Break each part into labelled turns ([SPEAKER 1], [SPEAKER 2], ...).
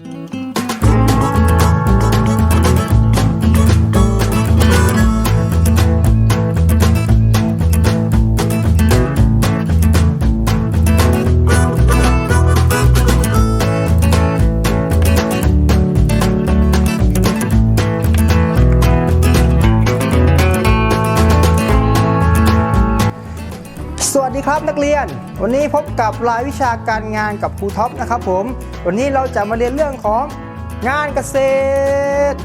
[SPEAKER 1] ส ครับนักเรียน วันนี้พบกับรายวิชาการงานกับครูท็อปนะครับผม วันนี้เราจะมาเรียนเรื่องของงานเกษตร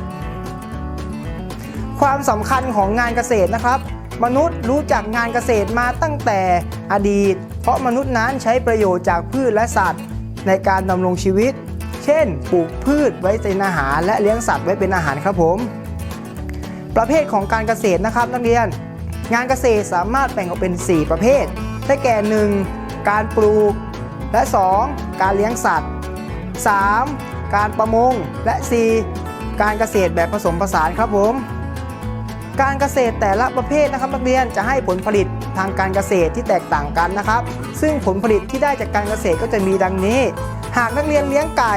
[SPEAKER 1] ความสำคัญของงานเกษตรนะครับ มนุษย์รู้จักงานเกษตรมาตั้งแต่อดีต เพราะมนุษย์นั้นใช้ประโยชน์จากพืชและสัตว์ ในการดำรงชีวิต เช่น ปลูกพืชไว้เป็นอาหาร และเลี้ยงสัตว์ไว้เป็นอาหารครับผม ประเภทของการเกษตรนะครับนักเรียนงานเกษตรสามารถแบ่งออกเป็น 4 ประเภท ได้แก่ 1. การปลูก และ 2. การเลี้ยงสัตว์ 3. การประมง และ 4. การเกษตรแบบผสมผสานครับผม การเกษตรแต่ละประเภทนะครับนักเรียนจะให้ผลผลิตทางการเกษตรที่แตกต่างกันนะครับ ซึ่งผลผลิตที่ได้จากการเกษตรก็จะมีดังนี้ หากนักเรียนเลี้ยงไก่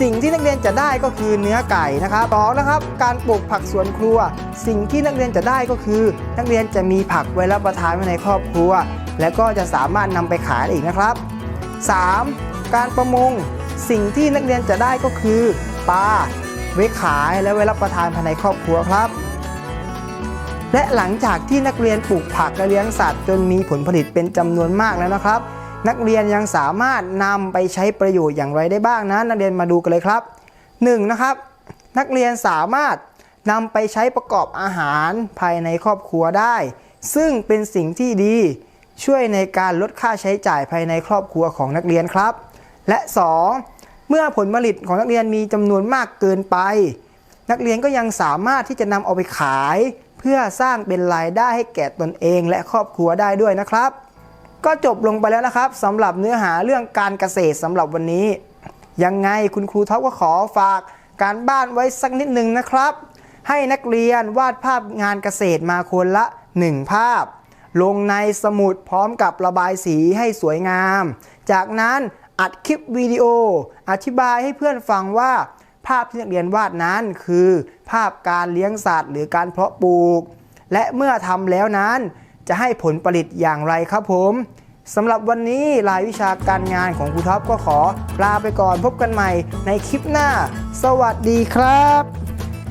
[SPEAKER 1] สิ่งที่นักเรียนจะได้ก็คือเนื้อไก่นะครับสองนะครับ การปลูกผักสวนครัว สิ่งที่นักเรียนจะได้ก็คือ นักเรียนจะมีผักไว้รับประทานไว้ในครอบครัว และก็จะสามารถนำไปขายอีกนะครับ 3. การประมงสิ่งที่นักเรียนจะได้ก็คือปลาไว้ขายและไว้รับประทานภายในครอบครัวครับ และหลังจากที่นักเรียนปลูกผักและเลี้ยงสัตว์จนมีผลผลิตเป็นจำนวนมากแล้วนะครับ นักเรียนยังสามารถนำไปใช้ประโยชน์อย่างไรได้บ้างนะนักเรียนมาดูกันเลยครับ 1. นะครับ นักเรียนสามารถนำไปใช้ประกอบอาหารภายในครอบครัวได้ ซึ่งเป็นสิ่งที่ดี ช่วยในการลดค่าใช้จ่ายภายในครอบครัวของนักเรียนครับ และ 2. เมื่อผลผลิตของนักเรียนมีจำนวนมากเกินไป นักเรียนก็ยังสามารถที่จะนำเอาไปขาย เพื่อสร้างเป็นรายได้ให้แก่ตนเองและครอบครัวได้ด้วยนะครับ ก็จบลงไปแล้วนะครับสำหรับเนื้อหาเรื่องการเกษตรสำหรับวันนี้ ยังไงคุณครูท็อปก็ขอฝากการบ้านไว้สักนิดหนึ่งนะครับ ให้นักเรียนวาดภาพงานเกษตรมาคนละ 1 ภาพ ลงในสมุดพร้อมกับระบายสีให้สวยงาม จากนั้นอัดคลิปวิดีโอ อธิบายให้เพื่อนฟังว่า ภาพที่นักเรียนวาดนั้นคือ ภาพการเลี้ยงสัตว์หรือการเพาะปลูก และเมื่อทำแล้วนั้น จะให้ผลผลิตอย่างไรครับผมสำหรับวันนี้รายวิชาการงานของครูท็อปก็ขอลาไปก่อนพบกันใหม่ในคลิปหน้า สวัสดีครับ